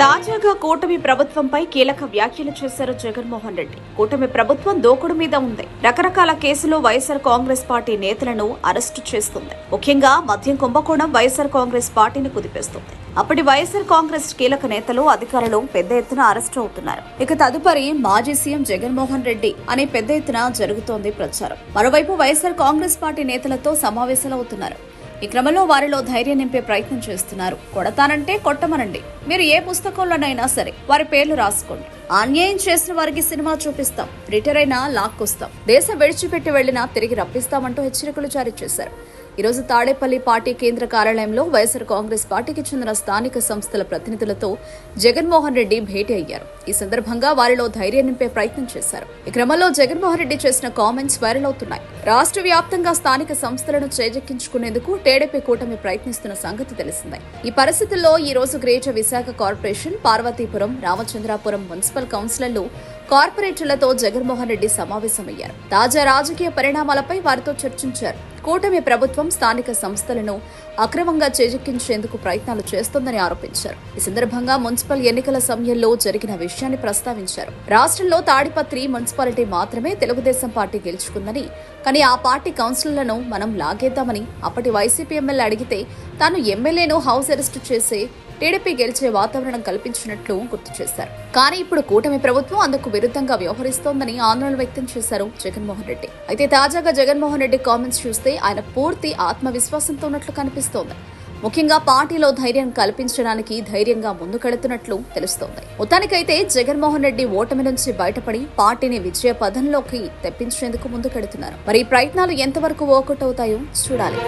తాజాగా కూటమి ప్రభుత్వంపై కీలక వ్యాఖ్యలు చేశారు జగన్మోహన్ రెడ్డి. కూటమి ప్రభుత్వం దోకుడు మీద ఉంది. రకరకాల కేసులు వైఎస్ఆర్ కాంగ్రెస్ పార్టీ నేతలను అరెస్టు చేస్తుంది. ముఖ్యంగా మద్యం కుంభకోణం వైఎస్ఆర్ కాంగ్రెస్ పార్టీని కుదిపేస్తుంది. అప్పటి వైఎస్ఆర్ కాంగ్రెస్ కీలక నేతలు అధికారులు పెద్ద ఎత్తున అరెస్టు అవుతున్నారు. ఇక తదుపరి మాజీ సీఎం జగన్మోహన్ రెడ్డి అనే పెద్ద ఎత్తున జరుగుతోంది ప్రచారం. మరోవైపు వైఎస్ఆర్ కాంగ్రెస్ పార్టీ నేతలతో సమావేశాలు అవుతున్నారు ఈ క్రమంలో వారిలో ధైర్యం నింపే ప్రయత్నం చేస్తున్నారు. కొడతానంటే కొట్టమనండి. మీరు ఏ పుస్తకంలోనైనా సరే వారి పేర్లు రాసుకోండి. అన్యాయం చేసిన వారికి సినిమా చూపిస్తాం. రిటైర్ అయినా లాక్కొస్తాం. దేశం విడిచిపెట్టి వెళ్ళినా తిరిగి రప్పిస్తామంటూ హెచ్చరికలు జారీ చేశారు. ఈ రోజు తాడేపల్లి పార్టీ కేంద్ర కార్యాలయంలో వైఎస్సార్ కాంగ్రెస్ పార్టీకి చెందిన స్థానిక సంస్థల ప్రతినిధులతో జగన్మోహన్ రెడ్డి భేటీ అయ్యారు. ఈ సందర్భంగా వారిలో ధైర్యం నింపే ప్రయత్నం చేశారు. ఈ క్రమంలో జగన్మోహన్ రెడ్డి చేసిన కామెంట్స్ వైరల్ అవుతున్నాయి. రాష్ట్ర వ్యాప్తంగా స్థానిక సంస్థలను చేజెక్కించుకునేందుకు టీడీపీ కూటమి ప్రయత్నిస్తున్న సంగతి తెలిసిందే. ఈ పరిస్థితుల్లో ఈ రోజు greater Visakha corporation Parvathipuram Ramachandrapuram municipal కౌన్సిలర్లు కార్పొరేటర్లతో జగన్మోహన్ రెడ్డి సమావేశమయ్యారు. తాజా రాజకీయ పరిణామాలపై వారితో చర్చించారు. కూటమి ప్రభుత్వం స్థానిక సంస్థలను అక్రమంగా చేజెక్కించేందుకు ప్రయత్నాలు చేస్తోందని ఆరోపించారు. ఈ సందర్భంగా మున్సిపల్ ఎన్నికల సమయంలో జరిగిన విషయాన్ని ప్రస్తావించారు. రాష్ట్రంలో తాడిపత్రి మున్సిపాలిటీ మాత్రమే తెలుగుదేశం పార్టీ గెలుచుకుందని కానీ ఆ పార్టీ కౌన్సిలర్లను మనం లాగేద్దామని అప్పటి వైసీపీ ఎమ్మెల్యే అడిగితే తాను ఎమ్మెల్యేను హౌస్ అరెస్టు చేసే టీడీపీ గెలిచే వాతావరణం కల్పించినట్లు గుర్తు చేశారు. కానీ ఇప్పుడు కూటమి ప్రభుత్వం అందుకు విరుద్ధంగా వ్యవహరిస్తోందని ఆందోళన వ్యక్తం చేశారు జగన్మోహన్ రెడ్డి. అయితే తాజాగా జగన్మోహన్ రెడ్డి కామెంట్స్ చూస్తే ఆయన పూర్తి ఆత్మవిశ్వాసంతో ఉన్నట్లు కనిపిస్తోంది. ముఖ్యంగా పార్టీలో ధైర్యం కల్పించడానికి ధైర్యంగా ముందుకెడుతున్నట్లు తెలుస్తోంది. మొత్తానికైతే జగన్మోహన్ రెడ్డి ఓటమి నుంచి బయటపడి పార్టీని విజయ పదంలోకి తెప్పించేందుకు ముందుకెడుతున్నారు. మరి ఈ ప్రయత్నాలు ఎంతవరకు ఓకటవుతాయో అవుతాయో చూడాలి.